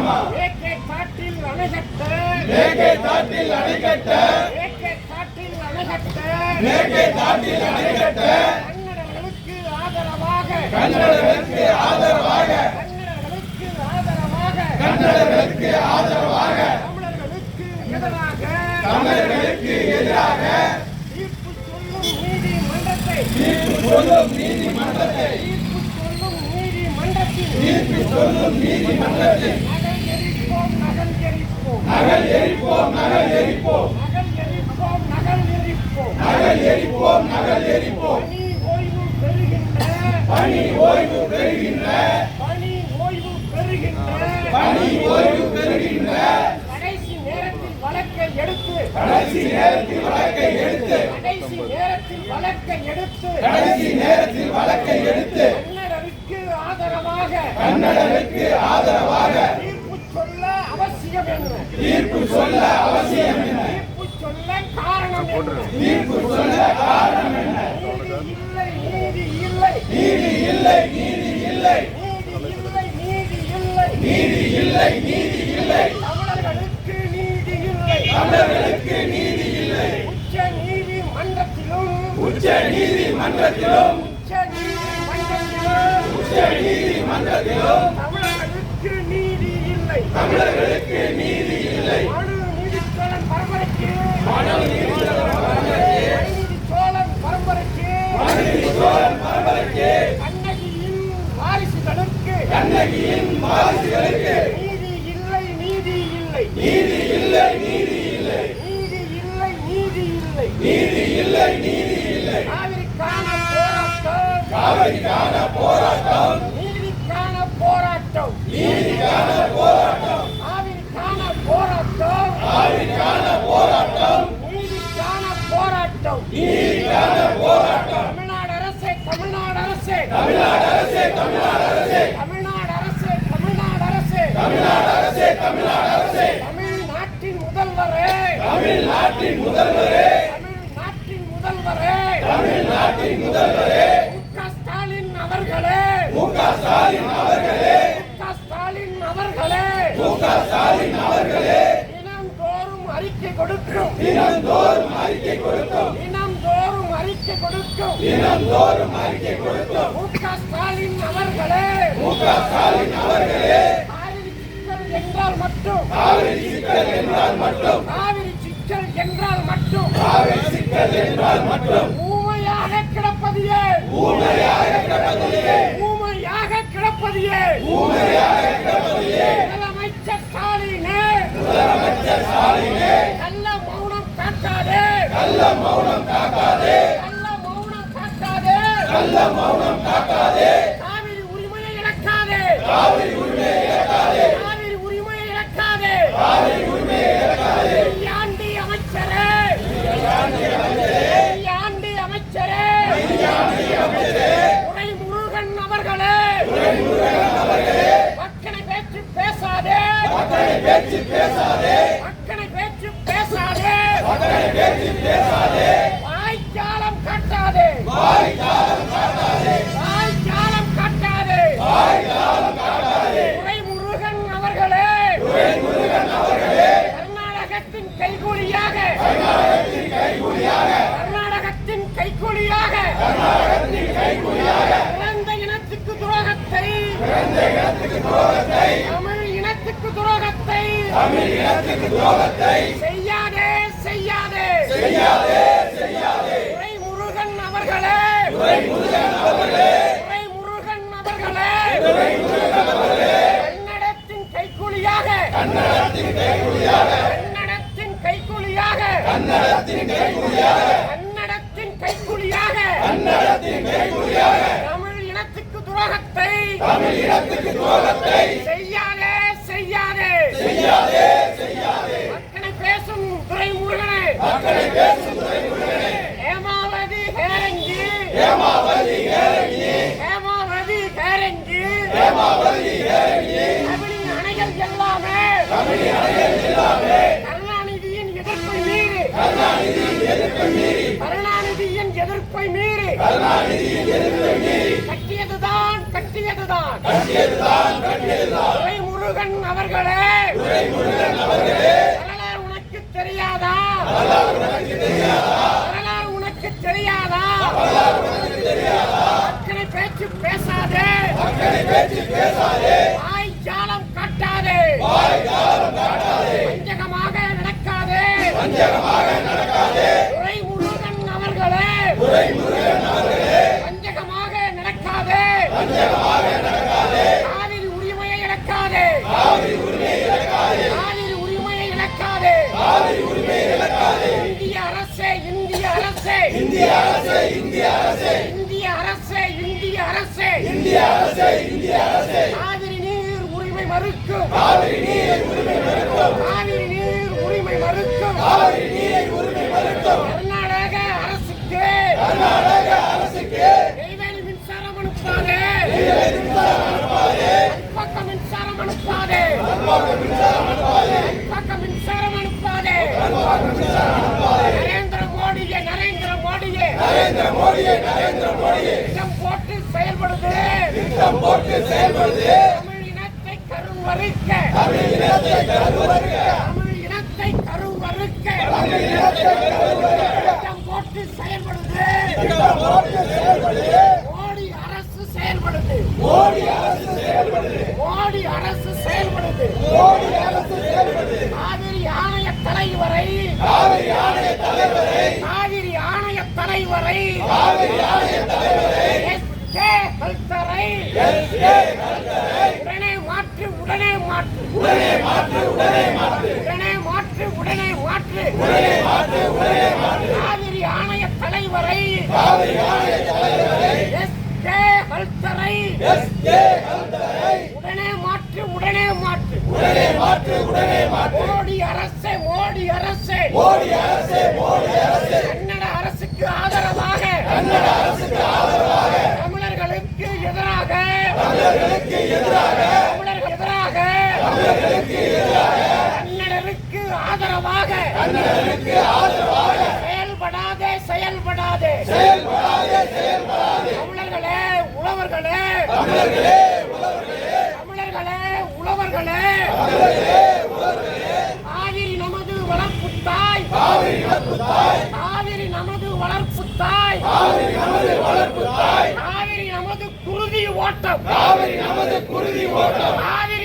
AK காட்டில் அணைகட்ட. மேகே தாட்டில் அணைக்கட்ட AK காட்டில் அணைகட்ட. மேகே தாட்டில் அணைக்கட்ட கன்னடர்களுக்கு ஆதரவாக. கன்னடர்களுக்கு ஆதரவாக. கன்னடர்களுக்கு ஆதரவாக. கன்னடர்களுக்கு ஆதரவாக. தமிழர்களுக்கு எதிராக. தமிழர்களுக்கு எதிராக. தீர்ப்பு சொல்லும் நீதிமன்றத்தை. தீர்ப்பு சொல்லும் நீதிமன்றத்தை. தீர்ப்பு சொல்லும் நீதிமன்றத்தில். தீர்ப்பு சொல்லும் நீதிமன்றத்தில் நகல் எரிப்போம் நகல் எரிப்போம் நகல் எரிப்போம் நகல் எரிப்போம் நகல் எரிப்போம் நகல் எரிப்போம் பணி ஓய்வு பெறுகின்ற பணி ஓய்வு பெறுகின்ற பணி ஓய்வு பெறுகின்ற பணி ஓய்வு பெறுகின்ற கடைசி நேரத்தில் வழக்கை எடுத்து கடைசி நேரத்தில் வழக்கை எடுத்து கடைசி நேரத்தில் வழக்கை எடுத்து கடைசி நேரத்தில் வழக்கை எடுத்து கன்னடருக்கு ஆதரவாக கன்னடருக்கு ஆதரவாக. தீர்ப்பு சொல்ல அவசியம் என்ன தீர்ப்பு சொல்ல காரணம் என்ன நீதி இல்லை நீதி இல்லை நீதி இல்லை நீதி இல்லை நீதி இல்லை தமிழர்களுக்கு நீதி இல்லை மன்றத்திலும் உச்ச நீதி மன்றத்திலும் உச்ச நீதி மன்றத்திலும் தமிழர்களுக்கு நீதி இல்லை சோழன் பரம்பரைக்கு சோழன் பரம்பரைக்கு கண்ணகியின் வாரிசுகளுக்கு கண்ணகியின் வாரிசுகளுக்கு நீதி இல்லை நீதி இல்லை நீதி இல்லை நீதி இல்லை நீதி இல்லை நீதி இல்லை நீதி இல்லை நீதி இல்லை காவிரிக்கான போராட்டம். காவிரிக்கான போராட்டம் நீதிக்கான போராட்டம். நீதி தமிழ்நாட்டின் முதல்வரே தமிழ்நாட்டின் முதல்வரே தமிழ்நாட்டின் முதல்வரே தமிழ்நாட்டின் முதல்வரே மு க ஸ்டாலின் அவர்களே மு க ஸ்டாலின் அவர்களே மு க ஸ்டாலின் அவர்களே மு க ஸ்டாலின் அவர்களே தினந்தோறும் அறிக்கை கொடுக்கும். தினந்தோறும் அறிக்கை கொடுக்கும். தினந்தோறும் அறிக்கை கொடுக்கும். தினந்தோறும் அறிக்கை கொடுக்கும். ஸ்டாலின் அவர்களே. மு க ஸ்டாலின் அவர்களே. காவிரி சிக்கல் என்றால் மட்டும். காவிரி சிக்கல் என்றால் மட்டும். காவிரி சிக்கல் என்றால் மட்டும். காவிரி சிக்கல் என்றால் மட்டும். ஊமையாக கிடப்பது ஏன் ஊமையாக கிடப்பதிலே ஊமையாக கிடப்பது ஏன் ஊமையாக கிடப்பதிலே முதலமைச்சர் ஸ்டாலினே. முதலமைச்சர் ஸ்டாலினே. நல்ல மௌனம் காட்டாதே நல்ல மௌனம் காக்காதே. நல்ல மௌனம் காக்காதே. காவிரி உரிமையை இழக்காதே. காவிரி உரிமையை இழக்காதே காவிரி உரிமையை இழக்காதே காவிரி உரிமையை இழக்காதே ஆண்டி அமைச்சரே ஆண்டி அமைச்சரே உரை முருகன் அவர்களே மக்களை பேச்சு பேசாதே மக்களை பேச்சு பேசாதே மக்களை பேச்சு பேசாதே மக்களை பேச்சு பேசாதே வாய்க்காலம் காட்டாதே வாய் காலம் காட்டாதே வாய்க்காலம் காட்டாதே வாய் காலம் காட்டாதே உரை முருகன் அவர்களே முருகன் அவர்களே கர்நாடகத்தின் கைகூலியாக கர்நாடகத்தின் கைகூலியாக கர்நாடகத்தின் கைகூலியாக கர்நாடகத்தின் கைகூலியாக பிறந்த இனத்துக்கு துரோகத்தை. தமிழ் இனத்துக்கு துரோகத்தை. தமிழ் இனத்துக்கு துரோகத்தை செய்யாதே செய்யாதே. செய்யாதே செய்யாதே முருகன் அவர்களே. துரை முருகன் அவர்களே. முருகன் அவர்களே துரை முருகன் அவர்களே கன்னடத்தின் கைக்கூலியாக. கன்னடத்தின் கைகூலியாக கன்னடத்தின் கைக்கூலியாக. கன்னடத்தின் கைகூலியாக கைகூலியாக தமிழ் இனத்துக்கு துரோகத்தை. தமிழ் இனத்துக்கு துரோகத்தை. செய்யாதே செய்யாதே. செய்யாதே செய்யாதே. மக்களை பேசும் துரைமுருகனே மக்களை பேசும் துரை முருகனே ஹேமாவதி ஹேரங்கி. ஹேமாவதி ஹேரங்கி. தமிழின் அணைகள் எல்லாமே. தமிழ் அணைகள் எல்லாமே. கட்டியதுதான் கட்டியதுதான். அவர்களே. துரை உனக்கு தெரியாதா? வரலாறு உனக்கு தெரியாதா? வரலாறு பேச்சு பேசாதே. மறுக்கும். காவிரி நீரை உரிமை மறுக்கும். கர்நாடக அரசுக்கு. கர்நாடக அரசுக்கு. நெய்வேலி மின்சாரம் அனுப்பாதே. பக்கம் மின்சாரம் அனுப்பாதே. பக்கம் மின்சாரம் அனுப்பாதே. நரேந்திர மோடியே நரேந்திர மோடியே. நரேந்திர மோடியை நரேந்திர மோடியை. திட்டம் போட்டு செயல்படுது. திட்டம் போட்டு செயல்படுது. கருவறுக்க. தமிழ் இனத்தை கருவறுக்க. தமிழ் இனத்தை கருவறுக்க தமிழ் இனத்தை கருவறுக்க திட்டம் போட்டு செயல்படுது. திட்டம் போட்டு செயல்படுது மோடி அரசு செயல்படுது. மோடி அரசு செயல்படுது. மோடி அரசு செயல்படுது மோடி அரசு செயல்படுது காவிரி ஆணைய தலைவரை. காவிரி ஆணைய தலைவரை. காவிரி ஆணைய தலைவரை காவிரி ஆணைய தலைவரை எஸ் கே கல்தரை. எஸ் கே கல்தரை மாற்று உடனே மாற்று. உடனே மாற்று உடனே மாற்று. உடனே மாற்று உடனே மாற்று. உடனே மாற்று உடனே மாற்று. காவிரி ஆணைய தலைவரை காவிரி ஆணைய தலைவரை எஸ் கே கல்தரை எஸ் கே கல்தரை உடனே மாற்று உடனே மாற்று. உடனே மாற்று உடனே மாற்று. மோடி அரசே மோடி அரசே. மோடி அரசு மோடி அரசு. கன்னட அரசுக்கு ஆதரவாக கன்னட அரசுக்கு ஆதரவாக. தமிழர்களுக்கு எதிராக தமிழர்களுக்கு எதிராக தமிழர்கள் எதிராக தமிழர்களுக்கு எதிராக கன்னடருக்கு ஆதரவாக. கன்னடருக்கு ஆதரவாக செயல்படாதே செயல்படாதே. செயல்படாதே செயல்படாதே தமிழர்களே உழவர்களே. தமிழர்களே உழவர்களே. தமிழர்களே உழவர்களே தமிழர்களே உழவர்களே காவிரி நமது வளர்ப்பு தாய் காவிரி நட்பு தாய் காவிரி நமது வளர்ப்பு தாய் காவிரி நமது வளர்ப்பு தாய் காவிரி நமது குருதி ஓட்டம். காவிரி நமது குருதி ஓட்டம். காவிரி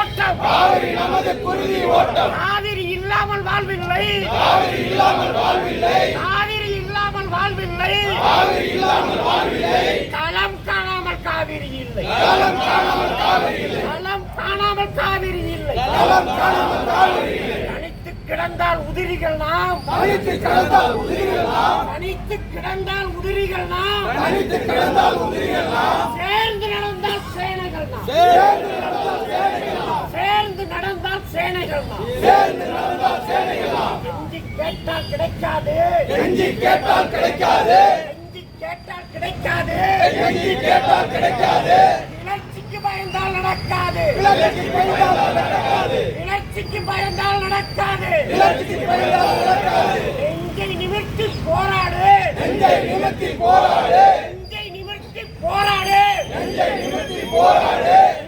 ஓட்டம். காவிரி நமது குருதி ஓட்டம். காவிரி இல்லாமல் வாழ்வில்லை. காவிரி இல்லாமல் வாழ்வில்லை. காவிரி இல்லாமல் வாழ்வில்லை. காவிரி இல்லாமல் வாழ்வில்லை. களம் காணாமல் காவிரி இல்லை. களம் காணாமல் காவிரி இல்லை. களம் காணாமல் காவிரி இல்லை. களம் காணாமல் காவிரி இல்லை. தனித்து கிடந்தால் உதிரிகள் நாம். தனித்து கிடந்தால் உதிரிகள் நாம். தனித்து கிடந்தால் உதிரிகள் நாம். தனித்து கிடந்தால் உதிரிகள் நாம். சேர்ந்து நாம் சேர்ந்து நடந்தால் சேனைகள் கெஞ்சி கேட்டால் கிடைக்காது. கெஞ்சி கேட்டால் கிடைக்காது. கெஞ்சி கேட்டால் கிடைக்காது. கெஞ்சி கேட்டால் கிடைக்காது. கிளர்ச்சிக்கு பயந்தால் நடக்காது. கிளர்ச்சிக்கு பயந்தால் நடக்காது. கிளர்ச்சிக்கு பயந்தால் நடக்காது. கிளர்ச்சிக்கு பயந்தால் நடக்காது. நெஞ்சை நிமிர்த்தி போராடு. நெஞ்சை நிமிர்த்தி போராடு நெஞ்சை நிமிர்த்தி போராடு நெஞ்சை நிமிர்த்தி போராடு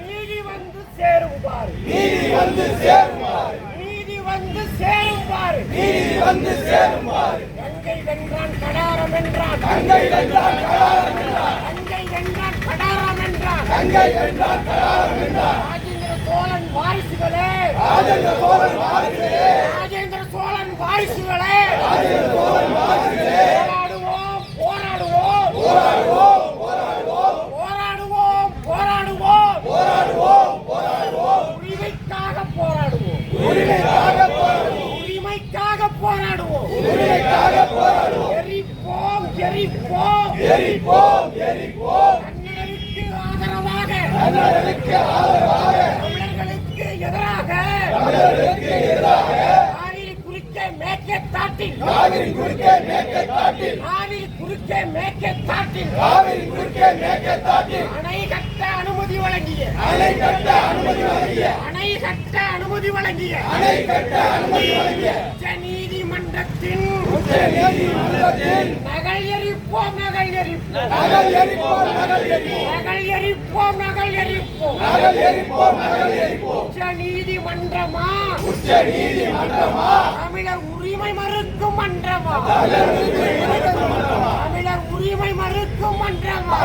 நீதி வந்து சேரும் பாரு நீதி வந்து சேருமாறு நீதி வந்து சேரும் பாரு நீதி வந்து சேருமாறு கங்கை வென்றான் கடாரம் என்றான் கங்கை வென்றான் கடாரம் என்றார். கங்கை வென்றான் கடாரம் என்றான் கங்கை வென்றான் கடாரம் என்றார். ராஜேந்திர சோழன் வாரிசுகளே. ராஜேந்திர சோழன் வாரிசுகளே. ராஜேந்திர சோழன் வாரிசுகளே. ராஜேந்திர சோழன் வாரிசுகளே. எரிப்போம் எரிப்போம் கன்னடருக்கு ஆதரவாக தமிழர்களுக்கு எதிராக தமிழர்களுக்கு எதிராக காவிரி குறுக்கே மேற்கே தாட்டில் காவிரி குறுக்கே மேற்கை குறுக்கே மேற்கே தாட்டில் காவிரி குறுக்கே மேற்கை காட்டில் அணை கட்ட அனுமதி வழங்கிய அணை கட்ட அனுமதி வழங்கிய அணை கட்ட அனுமதி வழங்கிய அணை கட்ட அனுமதி வழங்கிய உச்ச நீதிமன்றத்தின் உச்ச நீதிமன்றத்தின் நகல் எரிப்பு எரிப்போம் எரிப்போம் நகல் எரிப்போம் நகல் எரிப்போம் நகல் எரிப்போம் நகல் எரிப்போம் நகல் எரிப்போம் நகல் எரிப்போம் உச்ச நீதிமன்றமா? உச்ச நீதிமன்றமா? தமிழர் உரிமை மறுக்கும் மன்றமா? தமிழர் உரிமை மறுக்கும் மன்றமா?